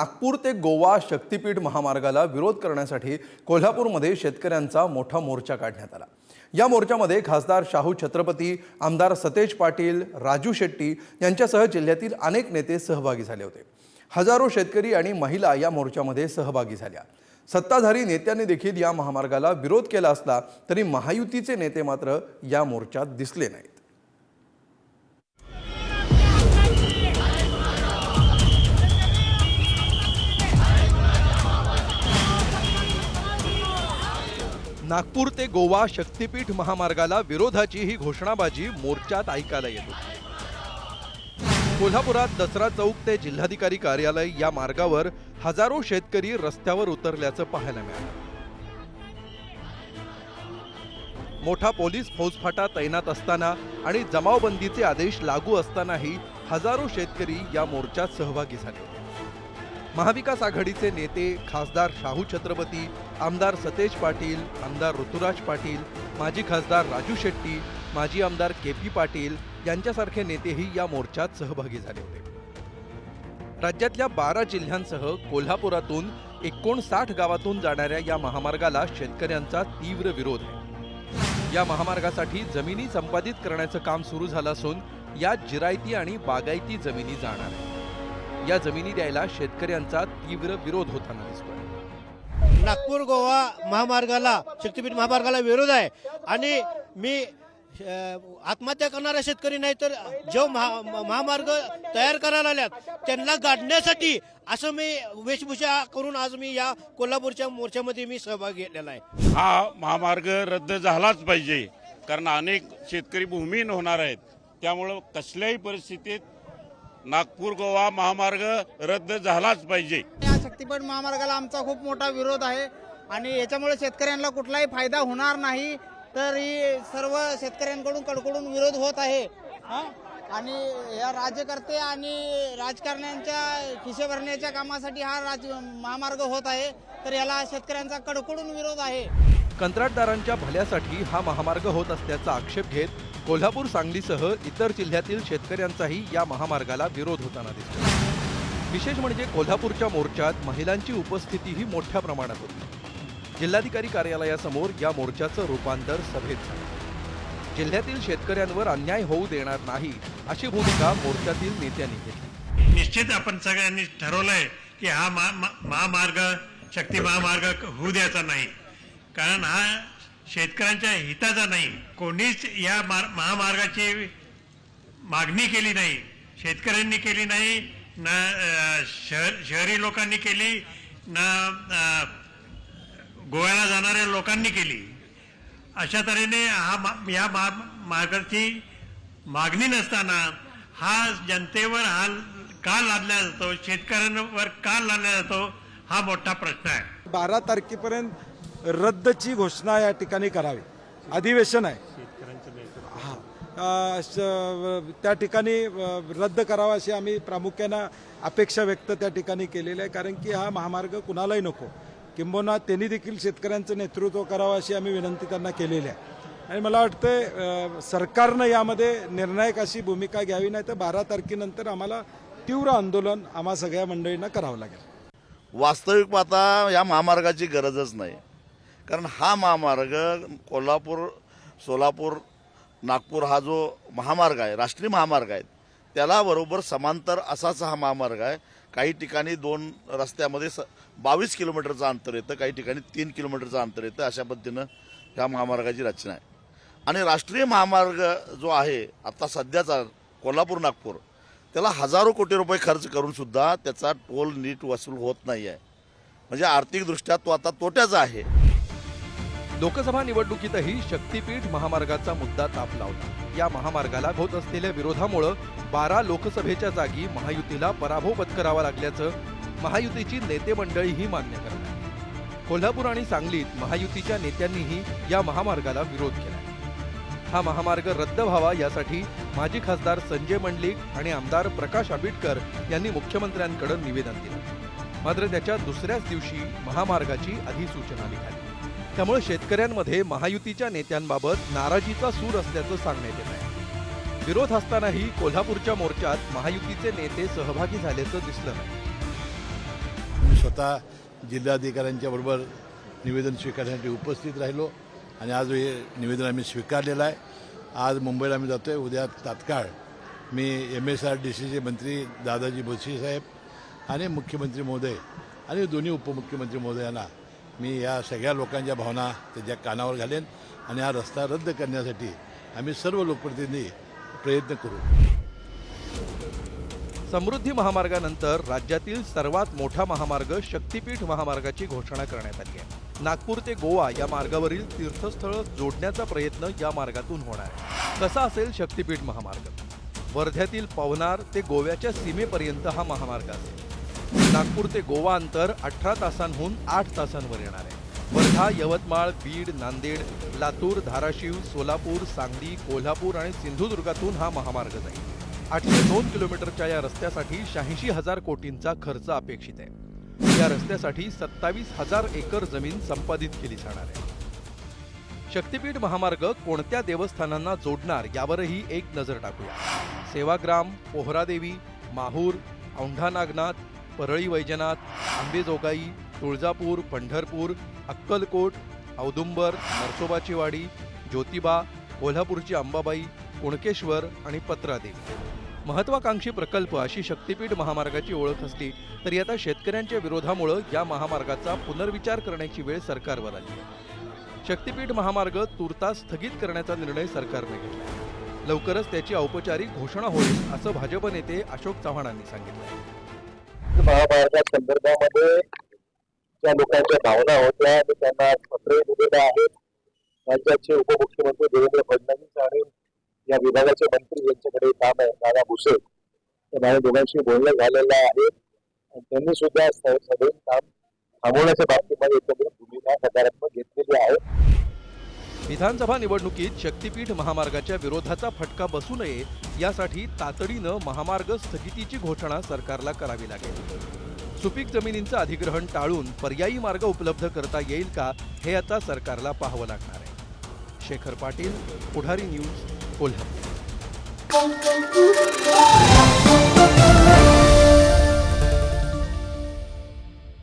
नागपूर ते गोवा शक्तीपीठ महामार्गाला विरोध करण्यासाठी कोल्हापूरमध्ये शेतकऱ्यांचा मोठा मोर्चा काढण्यात आला. या मोर्चामध्ये खासदार शाहू छत्रपती आमदार सतेज पाटील राजू शेट्टी यांच्यासह जिल्ह्यातील अनेक नेते सहभागी झाले होते. हजारो शेतकरी आणि महिला या मोर्चामध्ये सहभागी झाल्या. सत्ताधारी नेत्यांनी देखील या महामार्गाला विरोध केला असला तरी महायुतीचे नेते मात्र या मोर्चात दिसले नाहीत. नागपूर ते गोवा शक्तीपीठ महामार्गाला विरोधाची ही घोषणाबाजी मोर्चात ऐकायला येतो. कोल्हापुरात दसरा चौक ते जिल्हाधिकारी कार्यालय या मार्गावर हजारो शेतकरी रस्त्यावर उतरल्याचं पाहायला मिळालं. मोठा पोलीस फौजफाटा तैनात असताना आणि जमावबंदीचे आदेश लागू असतानाही हजारो शेतकरी या मोर्चात सहभागी झाले. होते महाविकास आघाडीचे नेते खासदार शाहू छत्रपती आमदार सतेज पाटील आमदार ऋतुराज पाटील माजी खासदार राजू शेट्टी माजी आमदार के पी पाटील यांच्यासारखे नेतेही या मोर्चात सहभागी झाले होते. राज्यातल्या बारा जिल्ह्यांसह कोल्हापुरातून एकोणसाठ गावातून जाणाऱ्या या महामार्गाला शेतकऱ्यांचा तीव्र विरोध आहे. या महामार्गासाठी जमिनी संपादित करण्याचं काम सुरू झालं असून या जिरायती आणि बागायती जमिनी जाणार आहे या जमिनी द्यायला शेतकऱ्यांचा तीव्र विरोध होताना दिसतोय. नागपूर गोवा महामार्गाला शक्तीपीठ महामार्गाला विरोध आहे. आणि मी आत्महत्या करणारा शेतकरी नाही तर जो महा महामार्ग तयार करायला आल्यात त्यांना गाडण्यासाठी असं मी वेशभूषा करून आज मी या कोल्हापूरच्या मोर्चामध्ये मी सहभाग घेतलेला आहे. हा महामार्ग रद्द झालाच पाहिजे कारण अनेक शेतकरी भूमीहीन होणार आहेत. त्यामुळं कसल्याही परिस्थितीत नागपूर गोवा महामार्ग रद्द झालाच पाहिजे. या महामार्गाला आमचा खूप मोठा विरोध आहे. आणि याच्यामुळे शेतकऱ्यांना कुठलाही फायदा होणार नाही. तर ही सर्व शेतकऱ्यांकडून कडकडून विरोध होत आहे. आणि या राज्यकर्ते आणि राजकारण्यांच्या खिसे भरण्याच्या कामासाठी हा राज महामार्ग होत आहे. तर याला शेतकऱ्यांचा कडकडून विरोध आहे. कंत्राटदारांच्या भल्यासाठी हा महामार्ग होत असल्याचा आक्षेप घेत कोल्हापूर सांगलीसह इतर जिल्ह्यातील शेतकऱ्यांचाही या महामार्गाला विरोध होताना दिसतो विशेष म्हणजे कोल्हापूरच्या मोर्चात महिलांची उपस्थितीही मोठ्या प्रमाणात होती. जिल्हाधिकारी कार्यालयासमोर या मोर्चाचं रूपांतर सभेत झालं. जिल्ह्यातील शेतकऱ्यांवर अन्याय होऊ देणार नाही अशी भूमिका मोर्चातील नेत्यांनी घेतली. निश्चित आपण सगळ्यांनी ठरवलंय की हा मा- मा- महामार्ग शक्ती महामार्ग होऊ द्यायचा नाही. कारण हा शेतकऱ्यांच्या हिताचा नाही. कोणीच या महामार्गाची मागणी केली नाही. शेतकऱ्यांनी केली नाही. ना शहर शहरी लोकांनी केली ना गोव्याला जाणाऱ्या लोकांनी केली. अशा तऱ्हेने हा मा- या मा- मार्गाची मागणी नसताना हा जनतेवर हा का लादला जातो शेतकऱ्यांवर का लादला जातो हा मोठा प्रश्न आहे. बारा तारखेपर्यंत रद्दची घोषणा या ठिकाणी करावी. अधिवेशन आहे. त्या ठिकाणी रद्द करावा अशी आम्ही प्रामुख्यानं अपेक्षा व्यक्त त्या ठिकाणी केलेली आहे. कारण की हा महामार्ग कुणालाही नको. किंबहुना त्यांनी देखील शेतकऱ्यांचं नेतृत्व करावं अशी आम्ही विनंती त्यांना केलेली आहे. आणि मला वाटतं सरकारनं यामध्ये निर्णायक अशी भूमिका घ्यावी नाही तर बारा तारखेनंतर आम्हाला तीव्र आंदोलन आम्हा सगळ्या मंडळींना करावं लागेल. वास्तविक पाहता या महामार्गाची गरजच नाही. कारण हा महामार्ग कोल्हापूर सोलापूर नागपूर हा जो महामार्ग आहे राष्ट्रीय महामार्ग आहे त्याला बरोबर समांतर असाच हा महामार्ग आहे. काही ठिकाणी दोन रस्त्यामध्ये स बावीस किलोमीटरचं अंतर येतं काही ठिकाणी तीन किलोमीटरचं अंतर येतं अशा पद्धतीनं ह्या महामार्गाची रचना आहे. आणि राष्ट्रीय महामार्ग जो आहे आत्ता सध्याचा कोल्हापूर नागपूर त्याला हजारो कोटी रुपये खर्च करूनसुद्धा त्याचा टोल नीट वसूल होत नाही आहे म्हणजे आर्थिकदृष्ट्या तो आता तोट्याचा आहे. लोकसभा निवडणुकीतही शक्तीपीठ महामार्गाचा मुद्दा तापला होता. या महामार्गाला होत असलेल्या विरोधामुळं बारा लोकसभेच्या जागी महायुतीला पराभव पत्करावा लागल्याचं महायुतीची नेते मंडळीही मान्य करत कोल्हापूर आणि सांगलीत महायुतीच्या नेत्यांनीही या महामार्गाला विरोध केला हा महामार्ग रद्द व्हावा यासाठी माजी खासदार संजय मंडलिक आणि आमदार प्रकाश आंबेडकर यांनी मुख्यमंत्र्यांकडे निवेदन दिलं. मात्र त्याच्या दुसऱ्याच दिवशी महामार्गाची अधिसूचना निघाली. त्यामुळे शेतकऱ्यांमध्ये महायुतीच्या नेत्यांबाबत नाराजीचा सूर असल्याचं सांगण्यात येत आहे. विरोध असतानाही कोल्हापूरच्या मोर्चात महायुतीचे नेते सहभागी झाल्याचं दिसलं नाही. स्वतः जिल्हाधिकाऱ्यांच्या बरोबर निवेदन स्वीकारण्यासाठी उपस्थित राहिलो आणि आज हे निवेदन आम्ही स्वीकारलेलं आहे. आज मुंबईला आम्ही जातो आहे उद्या तात्काळ मी एम एस आर डी सीचे मंत्री दादाजी भुसे साहेब आणि मुख्यमंत्री महोदय आणि दोन्ही उपमुख्यमंत्री महोदयांना मी या सगळ्या लोकांच्या भावना त्याच्या कानावर घालेन आणि हा रस्ता रद्द करण्यासाठी आम्ही सर्व लोकप्रतिनिधी प्रयत्न करू. समृद्धी महामार्गानंतर राज्यातील सर्वात मोठा महामार्ग शक्तीपीठ महामार्गाची घोषणा करण्यात आली आहे. नागपूर ते गोवा या मार्गावरील तीर्थस्थळं जोडण्याचा प्रयत्न या मार्गातून होणार आहे. कसा असेल शक्तीपीठ महामार्ग? वर्ध्यातील पवनार ते गोव्याच्या सीमेपर्यंत हा महामार्ग असेल. नागपूर ते गोवा अंतर अठरा तासांहून आठ तासांवर येणार आहे. वर्धा यवतमाळ बीड नांदेड लातूर धाराशिव सोलापूर सांगली कोल्हापूर आणि सिंधुदुर्गातून हा महामार्ग जाईल. आठशे दोन किलोमीटरच्या या रस्त्यासाठी शहाऐंशी हजार कोटींचा खर्च अपेक्षित आहे. या रस्त्यासाठी सत्तावीस हजार एकर जमीन संपादित केली जाणार आहे. शक्तिपीठ महामार्ग कोणत्या देवस्थानांना जोडणार यावरही एक नजर टाकूया. सेवाग्राम पोहरादेवी माहूर औंढा नागनाथ परळी वैजनाथ आंबेजोगाई तुळजापूर पंढरपूर अक्कलकोट औदुंबर नरसोबाची वाडी ज्योतिबा कोल्हापूरची अंबाबाई कुणकेश्वर आणि पत्रादेवी. महत्वाकांक्षी प्रकल्प अशी शक्तीपीठ महामार्गाची ओळख असली तरी आता शेतकऱ्यांच्या विरोधामुळं या महामार्गाचा पुनर्विचार करण्याची वेळ सरकारवर आली. शक्तीपीठ महामार्ग तुर्तास स्थगित करण्याचा निर्णय सरकारने घेतला. लवकरच त्याची औपचारिक घोषणा होईल असं भाजप नेते अशोक चव्हाणांनी सांगितलं. महामार्गासंदर्भामध्ये ज्या लोकांच्या भावना होत्या आणि त्यांना पत्र दिलेलं आहे राज्याचे उपमुख्यमंत्री देवेंद्र फडणवीस आणि या विभागाचे मंत्री यांच्याकडे काम आहे नाना भुसे. तर माझ्या दोघांशी बोलणं झालेलं आहे. आणि त्यांनी सुद्धा सगळे काम थांबवण्याच्या बाबतीमध्ये एकत्रित भूमिका सकारात्मक घेतलेली आहे. विधानसभा निवडणुकीत शक्तीपीठ महामार्गाच्या विरोधाचा फटका बसू नये यासाठी तातडीनं महामार्ग स्थगितीची घोषणा सरकारला करावी लागेल. सुपीक जमिनींचं अधिग्रहण टाळून पर्यायी मार्ग उपलब्ध करता येईल का हे आता सरकारला पाहावं लागणार आहे. शेखर पाटील पुढारी न्यूज कोल्हापूर.